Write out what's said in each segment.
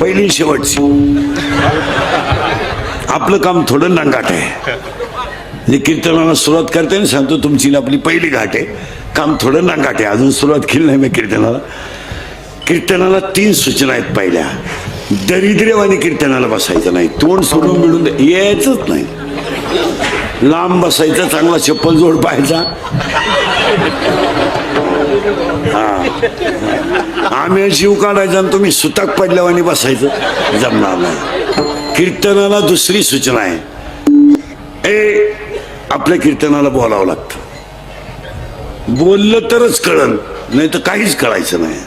पहिली शेवटची. आपलं काम थोडं नंगाट आहे. म्हणजे कीर्तनाला सुरुवात करते आणि सांगतो तुमची आपली पहिली घाट आहे. काम थोडं नंगाट आहे. अजून सुरुवात केली नाही मी कीर्तनाला. कीर्तनाला तीन सूचना आहेत पहिल्या. दरिद्रेवानी कीर्तनाला बसायचं नाही. तोंड सोडून मिळून यायचंच नाही. लांब बसायचा चांगला चप्पल जोड पाहायचा. हा. आम्ही जीव काढायचा आणि तुम्ही सुताक पडल्यावानी बसायचं. जमणार नाही. कीर्तनाला दुसरी सूचना आहे. ए आपल्या कीर्तनाला बोलावं लागतं. बोललं तरच कळन नाही तर काहीच कळायचं नाही.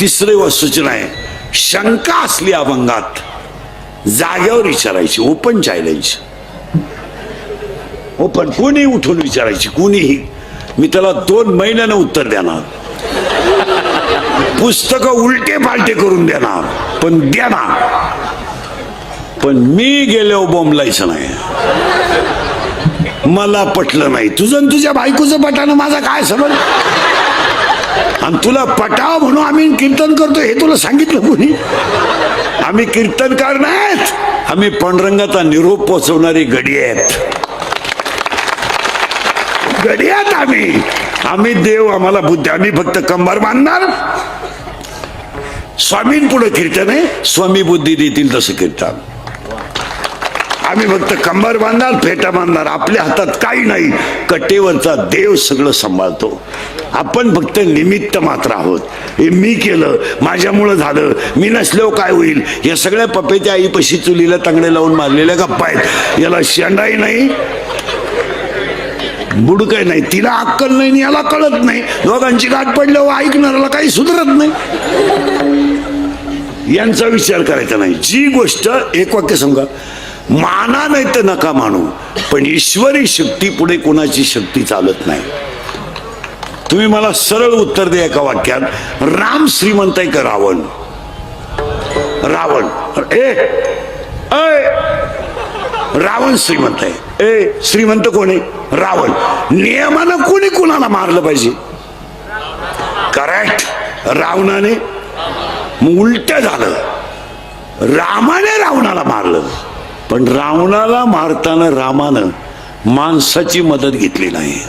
तिसरी व सूचना आहे. शंका असली अभंगात जाग्यावर विचारायची ओपन चायलायची ओपन कोणी उठून विचारायची कोणीही. मी त्याला दोन महिन्यानं उत्तर देणार. पुस्तक उलटे पालटे करून देणार. पण देणार पण मी गेलो बोंबलायचं नाही. मला पटलं नाही. तुझं आणि तुझ्या बायकोचं पटानं माझा काय समज आणि तुला पटाव म्हणून आम्ही कीर्तन करतो हे तुला सांगितलं कोणी? आम्ही कीर्तनकार नाहीत. आम्ही पांडुरंगाचा निरोप पोचवणारी गडी आहेत. गडी आहेत आम्ही. आम्ही देव आम्हाला बुद्धी. आम्ही फक्त कंबर बांधणार. स्वामींपुढे कीर्तन आहे? स्वामी बुद्धी देतील तसं कीर्तन. आम्ही फक्त कंबर बांधणार फेटा बांधणार. आपल्या हातात काही नाही. कटेवरचा देव सगळं सांभाळतो. आपण फक्त निमित्त मात्र आहोत. हे मी केलं माझ्यामुळं झालं. मी नसल्यावर काय होईल? या सगळ्या पप्पेच्या आईपाशी चुलीला तांगडे लावून मारलेल्या गप्पा आहेत. याला शेंडाही नाही. बुडकय नाही. तिला अक्कल नाही याला कळत नाही. दोघांची गाठ पडल्यावर ऐकणाऱ्याला काही सुधरत नाही. यांचा विचार करायचा नाही. जी गोष्ट एक वाक्य सांगा. माना नाही तर नका मानू पण ईश्वरी शक्ती पुढे कोणाची शक्ती चालत नाही. तुम्ही मला सरळ उत्तर द्या एका वाक्यात. राम श्रीमंत आहे का रावण? रावण. ए ऐ, रावण श्रीमंत आहे. ए श्रीमंत कोण आहे? रावण. नियमानं कोणी कोणाला मारलं पाहिजे? करेक्ट रावणाने मग उलट झालं. रामाने रावणाला मारलं. पण रावणाला मारताना रामानं माणसाची मदत घेतली नाही.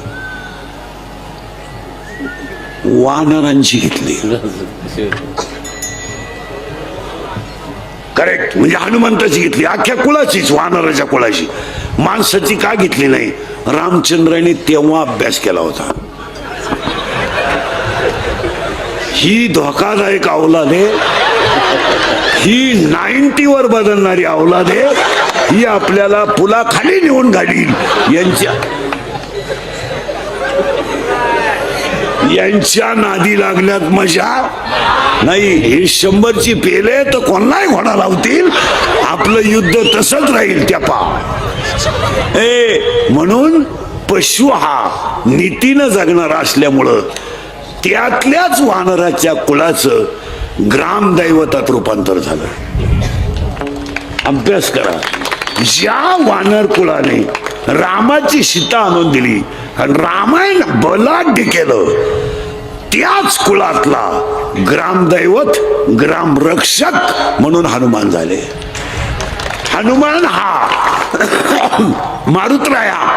वानरांची घेतली. करेक्ट म्हणजे हनुमंताची घेतली. अख्ख्या कुळाचीच वानराच्या कुळाची. माणसाची का घेतली नाही? रामचंद्राने तेव्हा अभ्यास केला होता. ही धोकादायक अवलाद आहे. ही नाईन्टी वर बदलणारी अवलाद आहे. ही आपल्याला पुलाखाली नेऊन घालील. यांच्या यांच्या नादी लागल्यात मजा. नाही हे शंभरची पेले तर कोणालाही घोडा लावतील. आपलं युद्ध तसंच राहील त्या पा ए म्हणून पशु हा नीतीनं जगणारा असल्यामुळं त्यातल्याच वानराच्या कुळाचं ग्रामदैवतात रूपांतर झालं. अभ्यास करा. ज्या वानर कुळाने रामाची सीता आणून दिली आणि रामायण बलाढ्य केलं त्याच कुळातला ग्रामदैवत ग्रामरक्षक म्हणून हनुमान झाले. हनुमान हा मारुतराया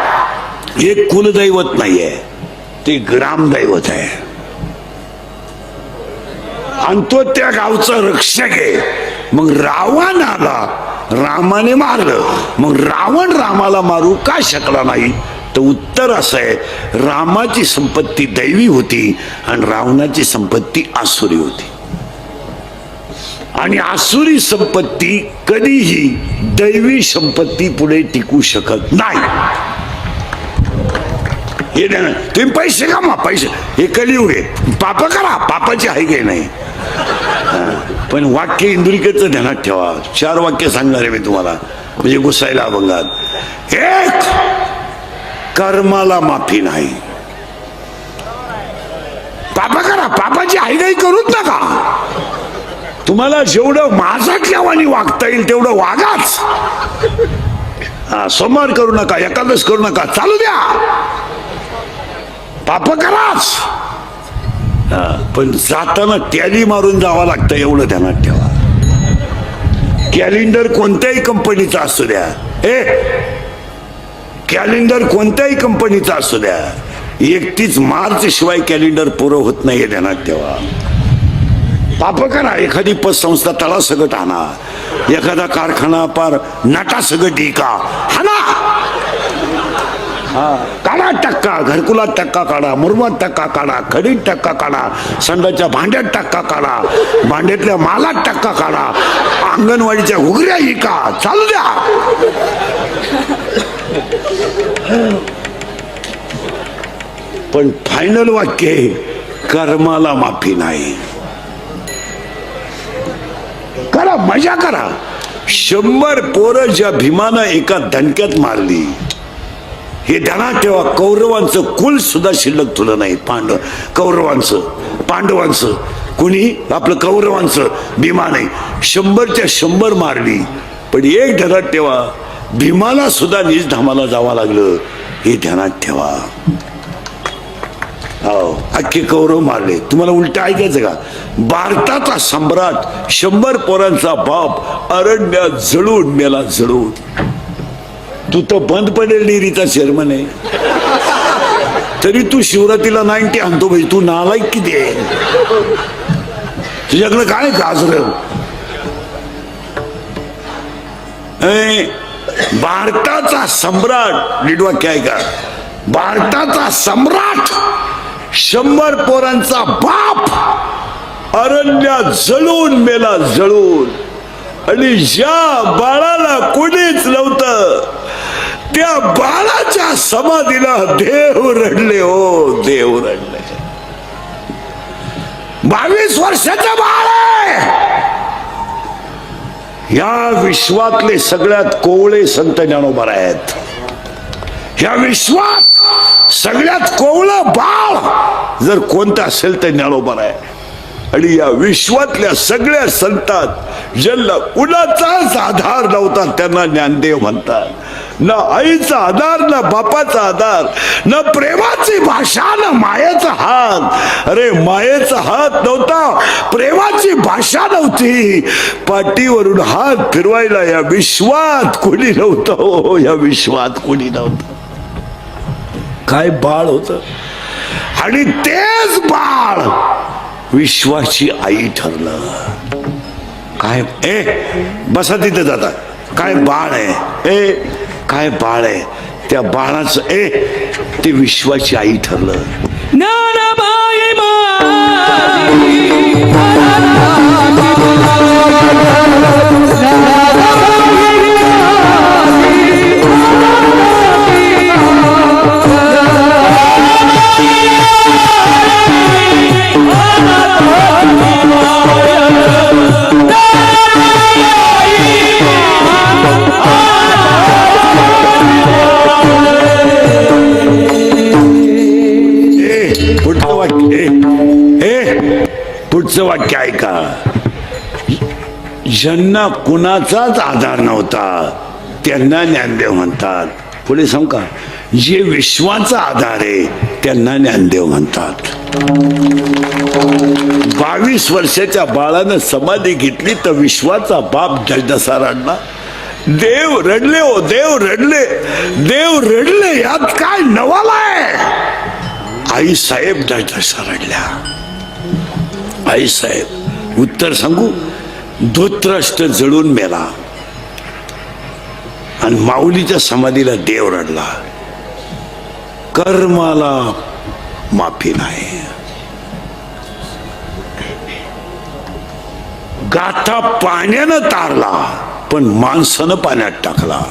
हे कुलदैवत नाहीये ते ग्रामदैवत आहे. आणि तो त्या गावचा रक्षक आहे. मग रावण आला. रामाने मारलं. मग रावण रामाला मारू का शकला नाही? तर उत्तर असं आहे रामाची संपत्ती दैवी होती आणि रावणाची संपत्ती आसुरी होती. आणि आसुरी संपत्ती कधीही दैवी संपत्ती पुढे टिकू शकत नाही. हे ना. तुम्ही पैसे कमा पैसे. हे कलियुग आहे. पाप करा. पापाची आहे काही नाही? पण वाक्य इंद्रिकेचं ध्यानात ठेवा. चार वाक्य सांगणार आहे मी तुम्हाला. म्हणजे गुसायला अभंगात. एक कर्माला माफी नाही. पापा करा पापाची आईगाई करूच नका. तुम्हाला जेवढं माझ्यातल्या वाणी वागता येईल तेवढं वागाच. हा सोमवार करू नका एकादश करू नका. चालू द्या. पाप कराच. पण जाताना टॅली मारून जावं लागतं एवढं ध्यानात ठेवा. कॅलेंडर कोणत्याही कंपनीचा असू द्या. ए कॅलेंडर कोणत्याही कंपनीचा असू द्या. एकतीस मार्च शिवाय कॅलेंडर पुरं होत नाही ध्यानात ठेवा. पाप करा. एखादी पतसंस्था तळासगट आणा. एखादा कारखाना पार नाटासगट इका हाना काढा टक्का. घरकुलात टक्का काढा मुरमात टक्का काढा खडीत टक्का काढा संडाच्या भांड्यात टक्का काढा भांड्यातल्या मालात टक्का काढा अंगणवाडीच्या उघड्या का चालू द्या. पण फायनल वाक्य कर्माला माफी नाही. करा मजा करा. शंभर पोरं ज्या भीमानं एका धनक्यात मारली हे ध्यानात ठेवा. कौरवांचं कुल सुद्धा शिल्लक तुलं नाही. पांडव कौरवांचं पांडवांचं. कुणी? आपलं कौरवांचं. भीमा नाही. शंभरच्या शंभर मारली. पण एक ध्यानात ठेवा. भीमाला सुद्धा धामाला जावं लागलं. हे ध्यानात ठेवा. हो. अख्खे कौरव मारले. तुम्हाला उलट ऐकायचं का? भारताचा सम्राट शंभर पोरांचा बाप अरण्यात जळून मेला जळून. तू तर बंद पडेल डेअरीचा चेअरमन आहे. तरी तू शिवरातीला नाईन्टी आणतो भाई तू नालायक किती आहे? तुझ्याकडे काय गाजर भारताचा सम्राट नीट आहे का? भारताचा सम्राट शंभर पोरांचा बाप अरण्यात जळून मेला जळून. आणि ज्या बाळाला कोणीच नव्हतं त्या बाळाच्या समाधीला देव रडले हो देव रडले. बावीस वर्षाचं बाळ आहे. या विश्वातले सगळ्यात कोवळे संत ज्ञानोबर आहेत. ह्या विश्वात सगळ्यात कोवळं बाळ जर कोणतं असेल तर ज्ञानोबर आहे आणि या विश्वातल्या सगळ्या संतात ज्यांना कुणाचाच आधार नव्हता त्यांना ज्ञानदेव म्हणतात. न आईचा आधार ना बापाचा आधार न प्रेमाची भाषा न मायेचा हात. अरे मायेचा हात नव्हता प्रेमाची भाषा नव्हती. पाठीवरून हात फिरवायला या विश्वात कोणी नव्हतं हो, हो, या विश्वात कोणी नव्हतं. काय बाळ होत? आणि तेच बाळ विश्वाची आई ठरलं. काय ए बसा तिथे जाता काय बाळ आहे? ए काय बाळ आहे? त्या बाळाचं ए ते विश्वाची आई ठरलं. ज्ञानबाई ज्यांना कुणाचाच आधार नव्हता त्यांना ज्ञानदेव म्हणतात. पुढे सांग का? जे विश्वाचा आधार आहे त्यांना ज्ञानदेव म्हणतात. बावीस वर्षाच्या बाळानं समाधी घेतली तर विश्वाचा बाप जलदसा रडला देव रडले हो देव रडले देव रडले यात काय नवाला आहे? आई साहेब जलदसा रडल्या आई साहेब उत्तर सांगू? धृतराष्ट्र जळून मेला. आणि माऊलीच्या समाधीला देव रडला. कर्माला माफी नाही. गाथा पाण्यानं तारला पण माणसानं पाण्यात टाकला.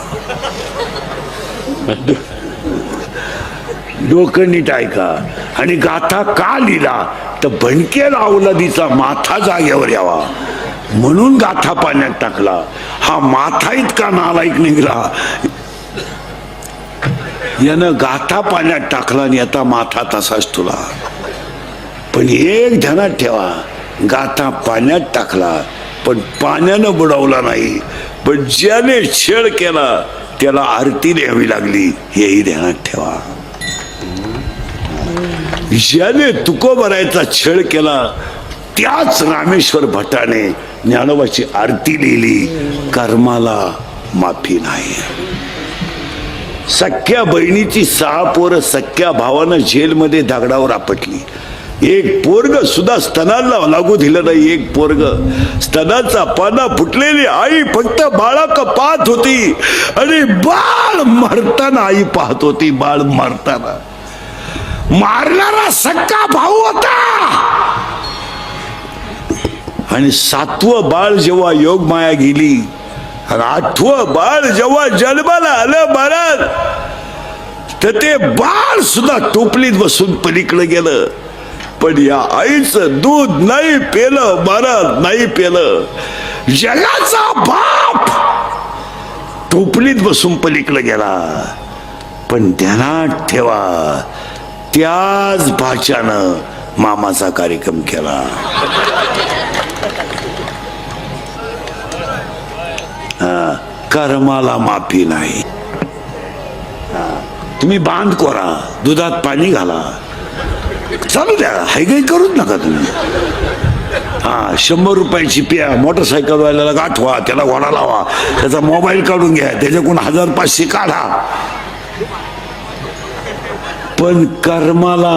डोकं नीट ऐका. आणि गाथा का लिहिला? तर भणकेल अवलादीचा माथा जागेवर यावा. म्हणून गाथा पाण्यात टाकला. हा माथा इतका नालायक निघला. यानं गाथा पाण्यात टाकला आणि आता माथा तसाच तुला पण एक ध्यानात ठेवा गाथा पाण्यात टाकला पण पाण्यानं बुडवला नाही. पण ज्याने छेड केला त्याला आरती द्यावी लागली. हेही ध्यानात ठेवा. ज्याने तुकोबरायचा छेड केला त्याच रामेश्वर भटाने ज्ञानोबाची आरती लिहिली कर्माला माफी नाही. सख्या बहिणीची सहा पोरं सख्या भावानं जेलमध्ये दगडावर आपटली. एक पोरग सुद्धा स्तनाला लागू दिलं नाही एक पोरग. स्तनाचा पाना फुटलेली आई फक्त बाळाक पाहत होती आणि बाळ मरताना आई पाहत होती बाळ मरताना. मारणारा सक्का भाऊ होता. आणि सातवं बाळ जेव्हा योग माया गेली आणि आठवं बाळ जेव्हा जन्माला आलं महाराज तर ते बाळ सुद्धा टोपलीत बसून पलीकडे गेलं. पण या आईचं दूध नाही पेलं महाराज नाही पेलं. जगाचा बाप टोपलीत बसून पलीकडे गेला. पण ध्यानात ठेवा त्याच भाच्यानं मामाचा कार्यक्रम केला. कर्माला माफी नाही. तुम्ही बांध कोरा दुधात पाणी घाला. चालू द्या हायगाई करूच नका तुम्ही. हा शंभर रुपयाची प्या मोटरसायकल वाल्याला गाठवा त्याला घोडा लावा त्याचा मोबाईल काढून घ्या त्याच्याकडून हजार पाचशे काढा. पण कर्माला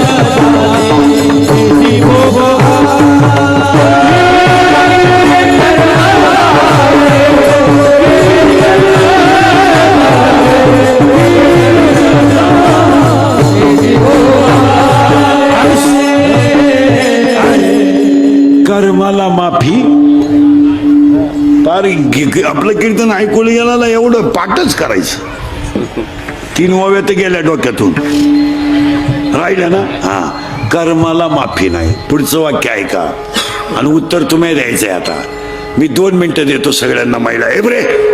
कर्माला माफी. फार आपलं कीर्तन ऐकून गेला ना एवढं पाठच करायचं. तीन ओव्या तर गेल्या डोक्यातून. राहिल्या ना? हा. कर्माला माफी नाही. पुढचं वाक्य ऐका. आणि उत्तर तुम्ही द्यायचंय आता. मी दोन मिनिटं देतो सगळ्यांना महिला. एवरे बरे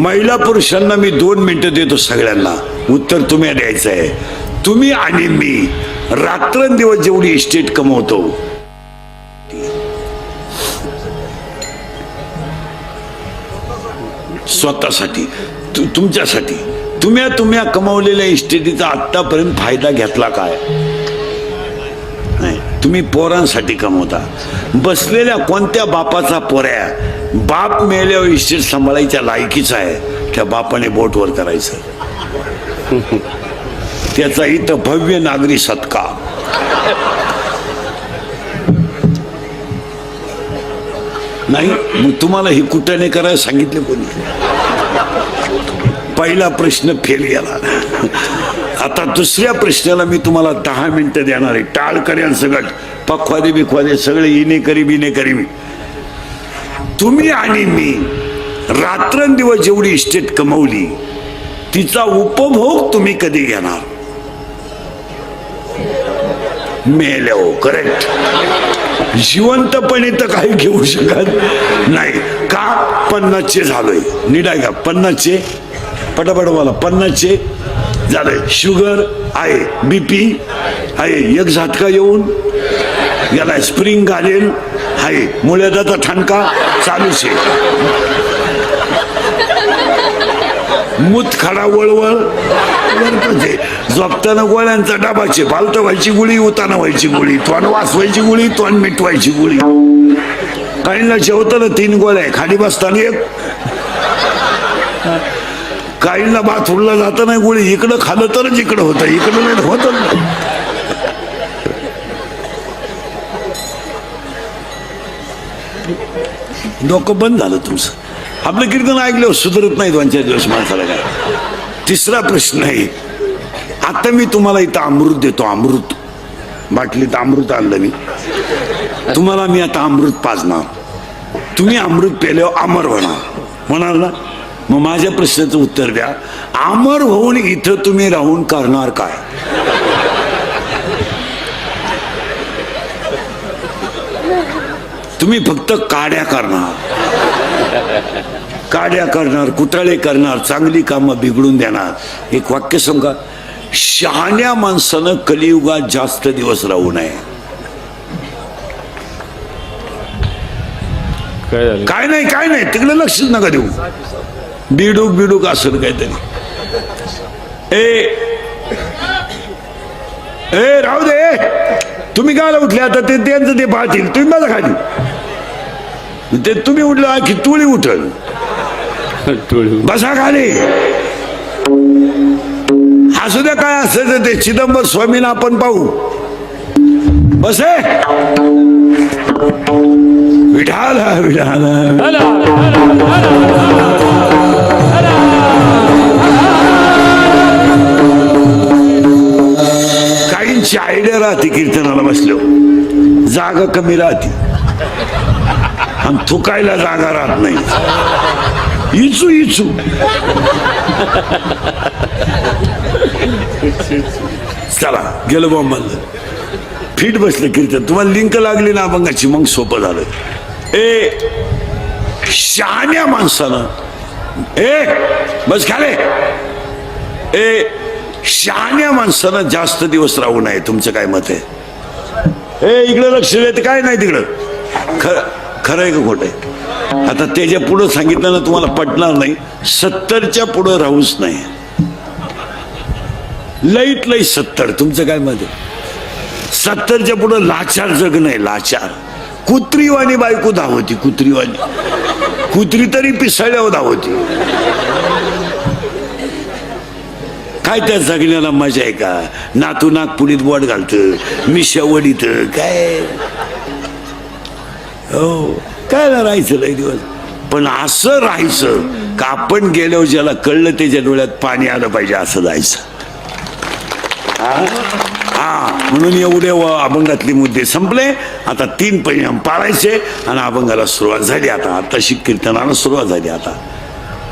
महिला पुरुषांना मी दोन मिनिटं देतो सगळ्यांना. उत्तर तुम्ही द्यायचं आहे. तुम्ही आणि मी रात्रंदिवस जेवढी इस्टेट कमवतो स्वतःसाठी तु- तुमच्यासाठी. तुम्ही तुम्ही कमावलेल्या इस्टेटीचा आत्तापर्यंत फायदा घेतला काय? नाही तुम्ही पोरांसाठी कमवता. बसलेल्या कोणत्या बापाचा पोऱ्या बाप मेल्यावर इस्टेट सांभाळायच्या लायकीचा आहे. त्या बापाने बोटवर करायचं. त्याचा इथं भव्य नागरी सत्कार. नाही मग तुम्हाला हे कुठं नाही करायला सांगितले कोणी? पहिला प्रश्न फेल गेला. आता दुसऱ्या प्रश्नाला मी तुम्हाला दहा मिनिटं देणार आहे. टाळ करेन सगळं पखवादे बिखवादे सगळे इने करी बिने करी मी. तुम्ही आणि मी रात्रंदिवस जेवढी इस्टेट कमवली तिचा उपभोग तुम्ही कधी घेणार? मेलो हो, करेक्ट जिवंतपणे तर काही घेऊ शकत नाही. का? पन्नासचे झालोय. नीट आहे का? पन्नासचे? पटापट मला पन्नासचे झालंय शुगर आहे बीपी आहे. एक झटका येऊन याला स्प्रिंग घालेल. आहे. मुळ्याचा ठणका चालूच आहे. मूत खडा वळवळ झोपताना गोळ्यांचा डाबाचे पालतं व्हायची गुळी उताना व्हायची गुळी. तोंड वाचवायची गुळी तोंड मिटवायची गुळी. काहींना जेवताना तीन गोळ्या आहे. खाली बसताना एक. काहींना जात नाही गोळी इकडं खालं तरच इकडं होतं. इकडं नाही होतच नाही डोकं बंद झालं तुमचं. आपलं कीर्तन ऐकल्यावर सुधरत नाही दोन चार दिवस माणसाला काय. तिसरा प्रश्न आहे. आता मी तुम्हाला इथं अमृत देतो अमृत. बाटलीत अमृत आणलं मी. तुम्हाला मी आता अमृत पाजणार. तुम्ही अमृत पेल्यावर अमर होणार. म्हणाल ना? मग माझ्या प्रश्नाचं उत्तर द्या. अमर होऊन इथं तुम्ही राहून करणार काय? तुम्ही फक्त काड्या करणार. काड्या करणार कुटाळे करणार चांगली कामं बिघडून देणार. एक वाक्य सांगा. शहाण्या माणसानं कलियुगात जास्त दिवस राहू नये. काय नाही काय नाही. तिकडे लक्षच नका देऊ. बिडूक बिडूक असेल काहीतरी. ए ए राहू दे. तुम्ही कायला उठले आता ते त्यांचं ते पाहतील. तुम्ही माझा खाली. ते तुम्ही उठलं की तुळी उठल. बसा खाली. असू द्या काय असायचं ते चिदंबर स्वामींना आपण पाहू. बसे. विठाला विठाला. हला, आयडिया राहते कीर्तनाला बसलो जागा कमी राहते. आणि थुकायला जागा राहत नाही. इचू इचू. चला गेलो बॉम्ब फिट बसलं कीर्तन. तुम्हाला लिंक लागली ना अभंगाची मग सोपं झालं. ए शहाण्या माणसानं. ए बस खाले. ए शहाण्या माणसानं जास्त दिवस राहू नये तुमचं काय मत आहे? ए इकडे लक्ष देत काय नाही तिकडं? खरं खरं आहे का खोटं आहे? आता त्याच्या पुढं सांगितलं ना तुम्हाला पटणार नाही सत्तरच्या पुढं राहूच नाही. लईत लई सत्तर तुमचं काय मत आहे? सत्तरच्या पुढं लाचार जग नाही लाचार. कुत्रीवाणी बायको धावती कुत्रीवाणी. कुत्री तरी पिसळ्यावर धावती. काय त्या जगण्याला मजा आहे का? नातू नागपुडीत बोट घालत मी वडीत काय? हो काय राहायचं लय दिवस? पण असं राहायचं का आपण गेल्यावर ज्याला कळलं त्याच्या डोळ्यात पाणी आलं पाहिजे असं जायचं. हा? म्हणून एवढे अभंगातले मुद्दे संपले. आता तीन परिणाम पाळायचे आणि अभंगाला सुरुवात झाली आता. तशी कीर्तनाला सुरुवात झाली आता.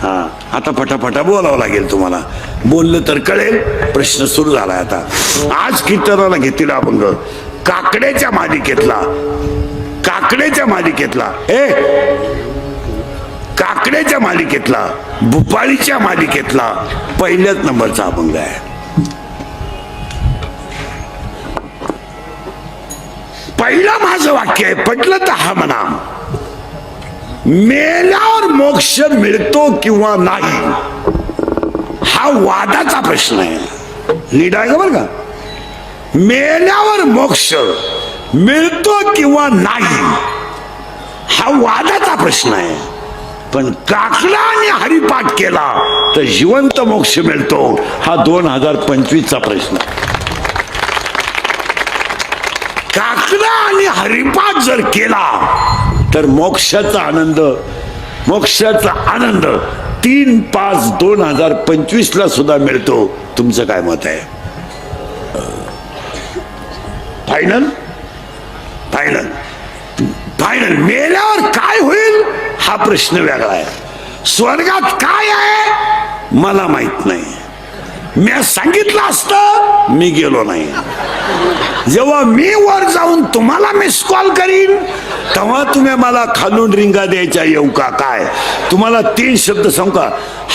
हा आता फटाफटा बोलावं लागेल तुम्हाला. बोललं तर कळेल. प्रश्न सुरू झाला आता. आज कीर्तनाला घेतलेला अभंग काकड्याच्या मालिकेतला. काकड्याच्या मालिकेतला. ए! काकड्याच्या मालिकेतला. भुपाळीच्या मालिकेतला. पहिल्याच नंबरचा अभंग आहे. पहिलं माझं वाक्य आहे पटलं तर हा म्हणा. मेल्यावर मोक्ष मिळतो किंवा नाही. हा वादाचा प्रश्न आहे. नीट आहे का बरं का? मेल्यावर मोक्ष मिळतो किंवा नाही हा वादाचा प्रश्न आहे. पण काकडाने आणि हरिपाठ केला तर जिवंत मोक्ष मिळतो हा दोन हजार पंचवीसचा प्रश्न आहे. काकडा आणि हरिपाठ जर केला तर मोक्षाचा आनंद मोक्षाचा आनंद तीन पाच दोन हजार पंचवीसला सुद्धा मिळतो. तुमचं काय मत आहे? फायनल फायनल फायनल मेल्यावर काय होईल? हा प्रश्न वेगळा आहे. स्वर्गात काय आहे? मला माहीत नाही. मी सांगितलं असतं मी गेलो नाही. जेव्हा मी वर जाऊन तुम्हाला मिस कॉल करीन तेव्हा तुम्ही मला खालून रिंगा द्यायच्या येऊ का काय? तुम्हाला तीन शब्द सांगू का?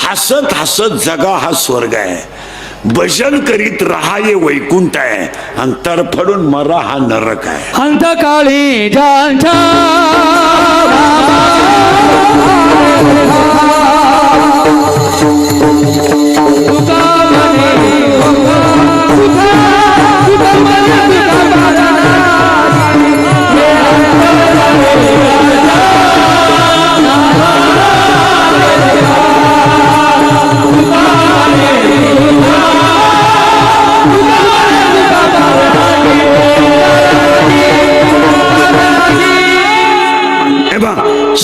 हसत हसत जगा हा स्वर्ग आहे. भजन करीत राहा हे वैकुंठ आहे. आणि तरफडून मरा हा नरक आहे. अंतकाळी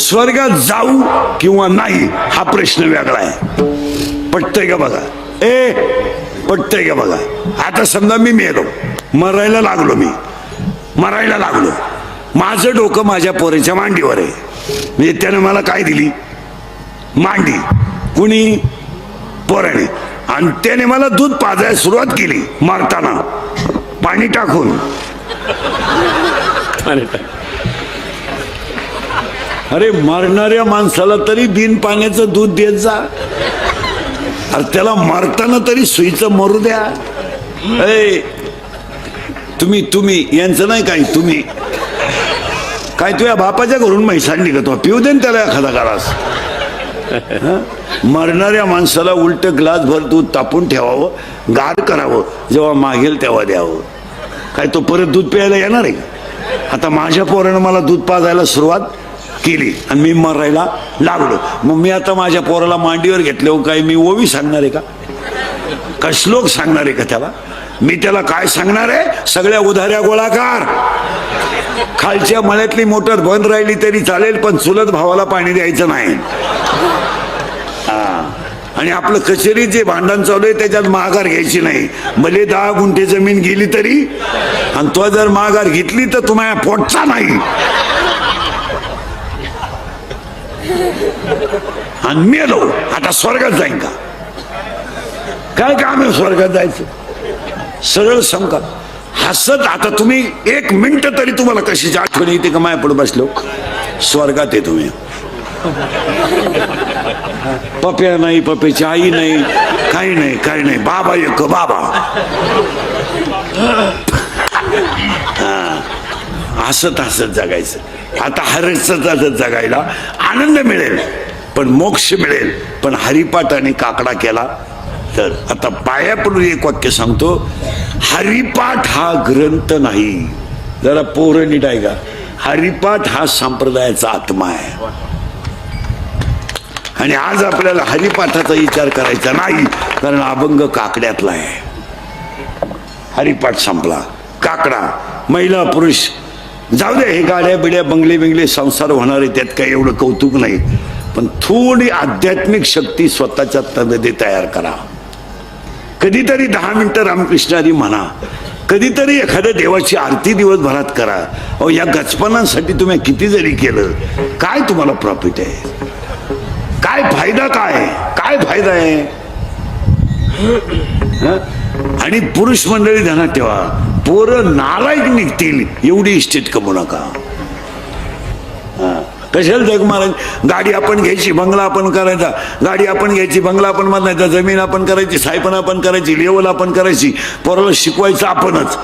स्वर्गात जाऊ किंवा नाही हा प्रश्न वेगळा आहे. पटतंय का बघा? ए पटतंय का बघा? आता समजा मी मेलो. मरायला लागलो मी. मरायला लागलो. माझं डोकं माझ्या पोरीच्या मांडीवर आहे. म्हणजे त्याने मला काय दिली? मांडी. कुणी? पोराने. आणि त्याने मला दूध पाजायला सुरुवात केली मारताना. पाणी टाकून. अरे मरणाऱ्या माणसाला तरी बिन पाण्याचं दूध देत जा. अरे त्याला मरताना तरी सुईचं मरू द्या. ए तुम्ही तुम्ही यांचं नाही काही तुम्ही. काय तुझ्या बापाच्या घरून म्हैसाण निघत पिऊ दे ना त्याला एखादा गालास मरणाऱ्या माणसाला उलट ग्लास भर दूध तापून ठेवावं गार करावं जेव्हा मागेल तेव्हा द्यावं. काय तो परत दूध प्यायला येणार आहे? आता माझ्या पोरानं मला दूध पाजायला सुरुवात केली. आणि मी मरायला लागलो. मग मी आता माझ्या पोराला मांडीवर घेतल्यावर हो, काय मी ओवी सांगणार आहे का? का श्लोक सांगणार आहे का त्याला? मी त्याला काय सांगणार आहे? सगळ्या उधाऱ्या गोळाकार. खालच्या मळ्यातली मोटर बंद राहिली तरी चालेल पण चुलत भावाला पाणी द्यायचं नाही. हा. आणि आपलं कचेरीत जे भांडण चालू आहे त्याच्यात माघार घ्यायची नाही. भले दहा गुंठे जमीन गेली तरी आणि तो जर माघार घेतली तर तुम्हाला पोटचा नाही. आणि मेलो आता स्वर्गात जाईन का? काय काम आहे स्वर्गात जायचं? सरळ समका हसत आता तुम्ही एक मिनिट तरी तुम्हाला कशीची आठवण येते का माया पुढे बसलो? स्वर्गात आहे तुम्ही पप्या नाही पप्याची आई नाही काही नाही काही नाही. बाबा एक बाबा. हसत हसत जगायचं. आता हसत जगायला आनंद मिळेल पण मोक्ष मिळेल. पण हरिपाठ आणि काकडा केला तर. आता पायापूर्वी एक वाक्य सांगतो हरिपाठ हा ग्रंथ नाही. जरा पोरं नीट आहे का? हरिपाठ हा संप्रदायाचा आत्मा आहे. आणि आज आपल्याला हरिपाठाचा विचार करायचा नाही कारण अभंग काकड्यातला आहे. हरिपाठ संपला. काकडा महिला पुरुष जाऊ दे हे गाड्या बिड्या बंगले बिंगले संसार होणारे त्यात काही एवढं कौतुक नाही. पण थोडी आध्यात्मिक शक्ती स्वतःच्या तमध्ये तयार करा. कधीतरी दहा मिनिटं रामकृष्णारी म्हणा. कधीतरी एखाद्या देवाची आरती दिवसभरात करा. अहो या गचपनांसाठी तुम्ही किती जरी केलं काय तुम्हाला प्रॉफिट आहे? काय फायदा काय? काय फायदा आहे? आणि पुरुष मंडळी ध्यानात ठेवा. पोरं नालायक निघतील एवढी इस्टेट कमू नका. कशाला जग महाराज गाडी आपण घ्यायची बंगला आपण करायचा. गाडी आपण घ्यायची बंगला आपण बांधायचा जमीन आपण करायची सायपण आपण करायची लेवल आपण करायची. पोराला शिकवायचं आपणच.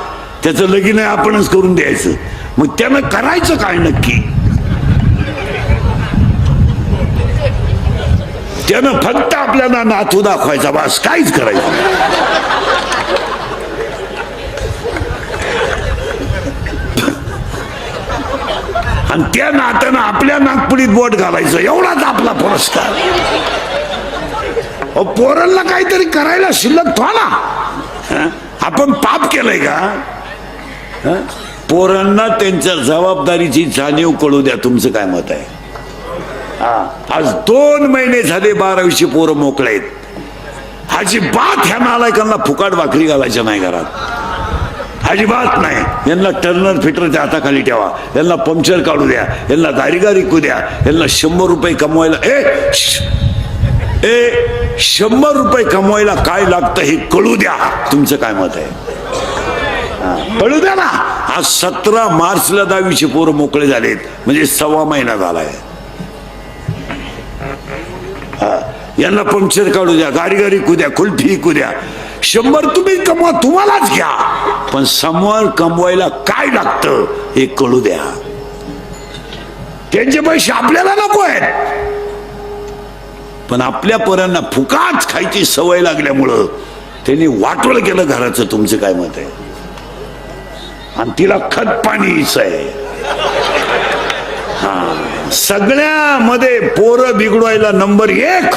त्याचं लगीन आहे आपणच करून द्यायचं. मग त्यानं करायचं काय नक्की? त्यानं फक्त आपल्याला नातू दाखवायचा बस काहीच करायचं आणि त्या नात्यानं आपल्या नागपुडीत बोट घालायचं एवढाच आपला पुरस्कार. अहो, पोरांना काहीतरी करायला शिल्लक थोडा हं? आपण पाप केलंय का? हं? पोरांना त्यांच्या जबाबदारीची जाणीव कळू द्या तुमचं काय मत आहे? आज दोन महिने झाले बारावीचे पोरं मोकळे आहेत अजिबात ह्या नालायकांना फुकाट भाकरी घालायच्या नाही घरात. अजिबात नाही. यांना टर्नर फिटरच्या हाताखाली ठेवा. यांना पंक्चर काढू द्या. यांना दारीगा विकू द्या. यांना शंभर रुपये कमवायला ए ए शंभर रुपये कमवायला काय लागतं हे कळू द्या. तुमचं काय मत आहे? कळू द्या ना. आज सतरा मार्चला दहावीचे पोरं मोकळे झालेत. म्हणजे सव्वा महिना झालाय. आहे यांना पंक्चर काढू द्या गाडी गाडी कुद्या कुल्फी कुद्या शंभर तुम्ही कमवा तुम्हालाच घ्या. पण समोर कमवायला काय लागतं हे कळू द्या. त्यांचे पैसे आपल्याला नको आहेत. पण आपल्या पोरांना फुकाच खायची सवय लागल्यामुळं त्यांनी वाटोळ केलं घराचं तुमचं काय मत आहे? आणि तिला खत पाणीच आहे. हा. सगळ्यामध्ये पोरं बिघडवायला नंबर एक.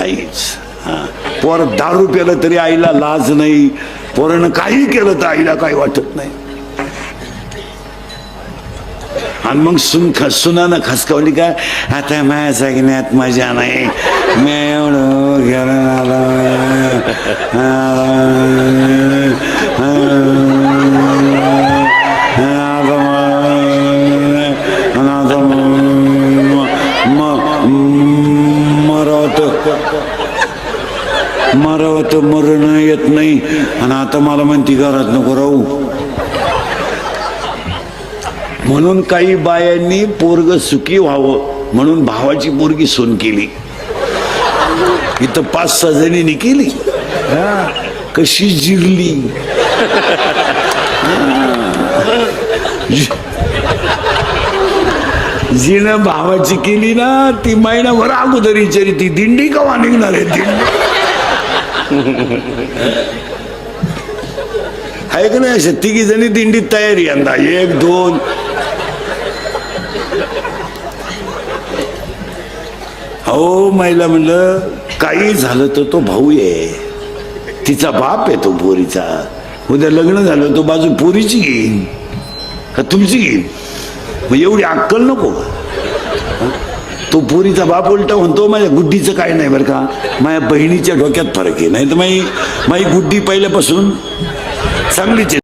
आईच. पोर दारू केलं तरी आईला लाज नाही. पोरानं काही केलं तर आईला काही वाटत नाही. आणि मग सुन ख सुनानं खसकावली का आता माझ्या जगण्यात मजा नाही. मी एवढं आणि आता मला म्हणती घरात नको राहू. म्हणून काही बायांनी पोरग सुखी व्हावं म्हणून भावाची पोरगी सोन केली. इथं पाच सहा जणींनी केली. कशी जिरली. जिनं भावाची केली ना ती महिनाभर अगोदर विचारी ती दिंडी कवा निघणार आहे? दिंडी. आहे नाही अशा तिघी जणी दिंडीत तयारी यंदा एक दोन. हो महिला म्हणलं काही झालं तर तो भाऊ आहे तिचा बाप आहे तो पोरीचा. उद्या लग्न झालं तो बाजू पोरीची घेईन का तुमची घेईन मग एवढी अक्कल नको तो पोरीचा बाप उलटा म्हणतो माझ्या गुड्डीचं काय नाही बरं का? माझ्या बहिणीच्या डोक्यात फरक आहे. नाही तर माई माई गुड्डी पहिल्यापासून चांगलीच आहे